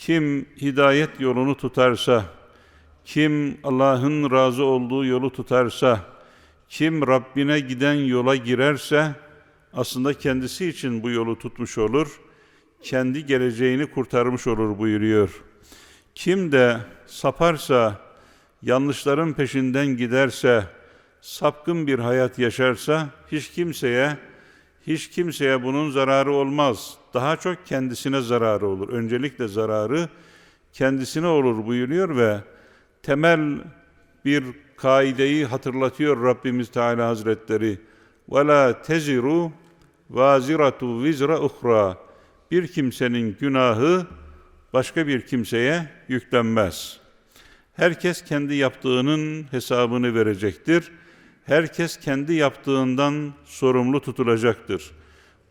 Kim hidayet yolunu tutarsa, kim Allah'ın razı olduğu yolu tutarsa, kim Rabbine giden yola girerse aslında kendisi için bu yolu tutmuş olur, kendi geleceğini kurtarmış olur buyuruyor. Kim de saparsa, yanlışların peşinden giderse, sapkın bir hayat yaşarsa hiç kimseye hiç kimseye bunun zararı olmaz Daha çok kendisine zararı olur. Öncelikle zararı kendisine olur buyuruyor ve temel bir kaideyi hatırlatıyor Rabbimiz Teala Hazretleri. وَلَا teziru vaziratu vizra uhra. Bir kimsenin günahı başka bir kimseye yüklenmez. Herkes kendi yaptığının hesabını verecektir. Herkes kendi yaptığından sorumlu tutulacaktır.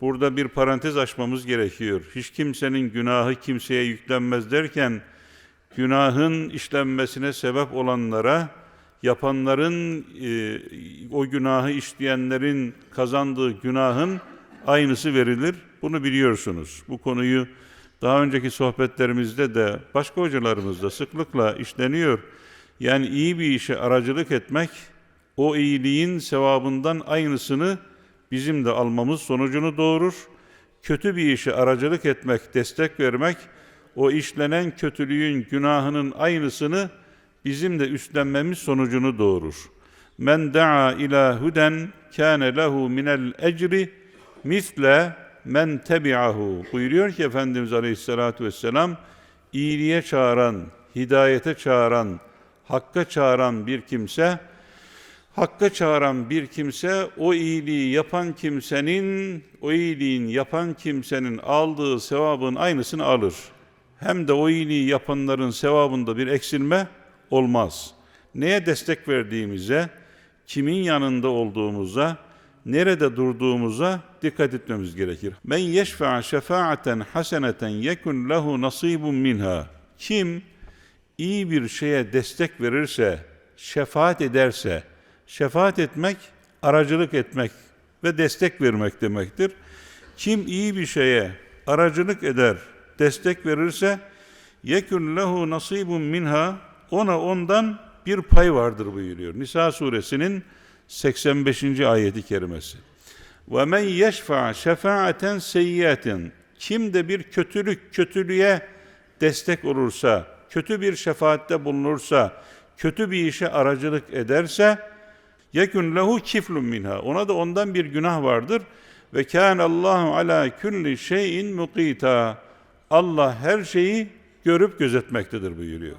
Burada bir parantez açmamız gerekiyor. Hiç kimsenin günahı kimseye yüklenmez derken günahın işlenmesine sebep olanlara yapanların e, o günahı işleyenlerin kazandığı günahın aynısı verilir. Bunu biliyorsunuz. Bu konuyu daha önceki sohbetlerimizde de başka hocalarımız da sıklıkla işleniyor. Yani iyi bir işe aracılık etmek o iyiliğin sevabından aynısını bizim de almamız sonucunu doğurur. Kötü bir işe aracılık etmek, destek vermek o işlenen kötülüğün günahının aynısını bizim de üstlenmemiz sonucunu doğurur. Men daa ila huden kâne lehu minel ecri misle men tebi'ahu buyuruyor ki Efendimiz Aleyhisselatü Vesselam iyiliğe çağıran, hidayete çağıran, hakka çağıran bir kimse Hakka çağıran bir kimse o iyiliği yapan kimsenin o iyiliğin yapan kimsenin aldığı sevabın aynısını alır. Hem de o iyiliği yapanların sevabında bir eksilme olmaz. Neye destek verdiğimize, kimin yanında olduğumuza, nerede durduğumuza dikkat etmemiz gerekir. Men yeşfa'a şefaaten haseneten yekun lehu nasibun minha. Kim iyi bir şeye destek verirse, şefaat ederse, şefaat etmek, aracılık etmek ve destek vermek demektir. Kim iyi bir şeye aracılık eder, destek verirse yekun lehu nasibun minha ona ondan bir pay vardır buyuruyor. Nisa suresinin 85. ayeti kerimesi. Ve men yeşfa şefaaten seyyiaten kim de bir kötülük kötülüğe destek olursa, kötü bir şefaatte bulunursa, kötü bir işe aracılık ederse yekun lehu kiflun minha. Ona da ondan bir günah vardır. Ve kâne Allahu ala kulli şeyin mukita. Allah her şeyi görüp gözetmektedir buyuruyor.